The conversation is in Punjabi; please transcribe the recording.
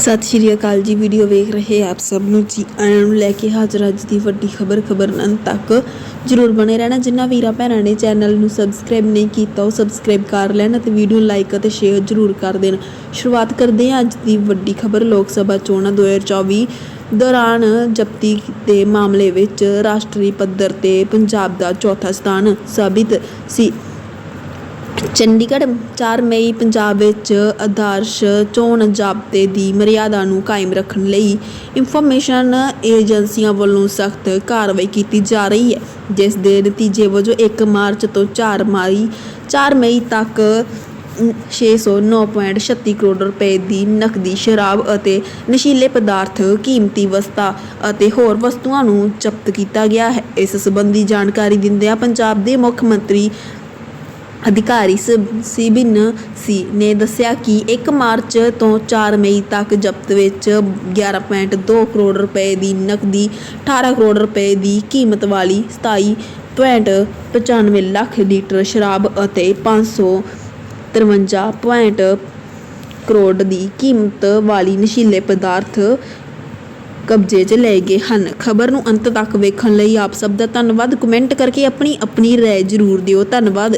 ਸਤਿ ਸ਼੍ਰੀ ਅਕਾਲ ਜੀ, ਵੀਡੀਓ ਵੇਖ ਰਹੇ ਆਪ ਸਭ ਨੂੰ ਜੀ। ਆਇਆਂ ਨੂੰ ਲੈ ਕੇ ਹਾਜ਼ਰ ਅੱਜ ਦੀ ਵੱਡੀ ਖਬਰ ਖਬਰ ਅੰਤ ਤੱਕ ਜਰੂਰ ਬਣੇ ਰਹਿਣਾ। ਜਿਨ੍ਹਾਂ ਵੀਰਾਂ ਭੈਣਾਂ ਨੇ ਚੈਨਲ ਨੂੰ ਸਬਸਕ੍ਰਾਈਬ ਨਹੀਂ ਕੀਤਾ, ਉਹ ਸਬਸਕ੍ਰਾਈਬ ਕਰ ਲੈਣ ਅਤੇ ਵੀਡੀਓ ਨੂੰ ਲਾਈਕ ਅਤੇ ਸ਼ੇਅਰ ਜਰੂਰ ਕਰ ਦੇਣ। ਸ਼ੁਰੂਆਤ ਕਰਦੇ ਹਾਂ ਅੱਜ ਦੀ ਵੱਡੀ ਖਬਰ। ਲੋਕ ਸਭਾ ਚੋਣਾਂ 2024 ਦੌਰਾਨ ਜ਼ਬਤੀ ਦੇ ਮਾਮਲੇ ਵਿੱਚ ਰਾਸ਼ਟਰੀ ਪੱਧਰ ਤੇ ਪੰਜਾਬ ਦਾ ਚੌਥਾ ਸਥਾਨ ਸਾਬਿਤ ਸੀ। ਚੰਡੀਗੜ੍ਹ 4 ਮਈ, ਪੰਜਾਬ ਵਿੱਚ ਆਦਰਸ਼ ਚੋਣ ਜ਼ਾਬਤੇ ਦੀ ਮਰਿਆਦਾ ਨੂੰ ਕਾਇਮ ਰੱਖਣ ਲਈ ਇਨਫੋਰਮੇਸ਼ਨ ਏਜੰਸੀਆਂ ਵੱਲੋਂ ਸਖਤ ਕਾਰਵਾਈ ਕੀਤੀ ਜਾ ਰਹੀ ਹੈ, ਜਿਸ ਦੇ ਨਤੀਜੇ ਵਜੋਂ 1 ਮਾਰਚ ਤੋਂ 4 ਮਈ 4 ਮਈ ਤੱਕ 609.36 ਕਰੋੜ ਰੁਪਏ ਦੀ ਨਕਦੀ ਸ਼ਰਾਬ ਅਤੇ ਨਸ਼ੀਲੇ ਪਦਾਰਥ ਕੀਮਤੀ ਵਸਤਾਂ ਅਤੇ ਹੋਰ ਵਸਤੂਆਂ ਨੂੰ ਜ਼ਬਤ ਕੀਤਾ ਗਿਆ ਹੈ। ਇਸ ਸੰਬੰਧੀ ਜਾਣਕਾਰੀ ਦਿੰਦਿਆਂ ਪੰਜਾਬ ਦੇ ਮੁੱਖ ਮੰਤਰੀ ਅਧਿਕਾਰੀ ਸ- ਸਿਬਿਨ ਸੀ ਨੇ ਦੱਸਿਆ ਕਿ ਇੱਕ ਮਾਰਚ ਤੋਂ ਚਾਰ ਮਈ ਤੱਕ ਜ਼ਬਤ ਵਿੱਚ 11.2 ਕਰੋੜ ਰੁਪਏ ਦੀ ਨਕਦੀ 18 ਕਰੋੜ ਰੁਪਏ ਦੀ ਕੀਮਤ ਵਾਲੀ 27.95 ਲੱਖ ਲੀਟਰ ਸ਼ਰਾਬ ਅਤੇ 553 ਪੁਆਇੰਟ ਕਰੋੜ ਦੀ ਕੀਮਤ ਵਾਲੀ ਨਸ਼ੀਲੇ ਪਦਾਰਥ ਕਬਜ਼ੇ 'ਚ ਲਏ ਗਏ ਹਨ। ਖਬਰ ਨੂੰ ਅੰਤ ਤੱਕ ਵੇਖਣ ਲਈ ਆਪ ਸਭ ਦਾ ਧੰਨਵਾਦ। ਕਮੈਂਟ ਕਰਕੇ ਆਪਣੀ ਆਪਣੀ ਰਾਏ ਜ਼ਰੂਰ ਦਿਓ। ਧੰਨਵਾਦ।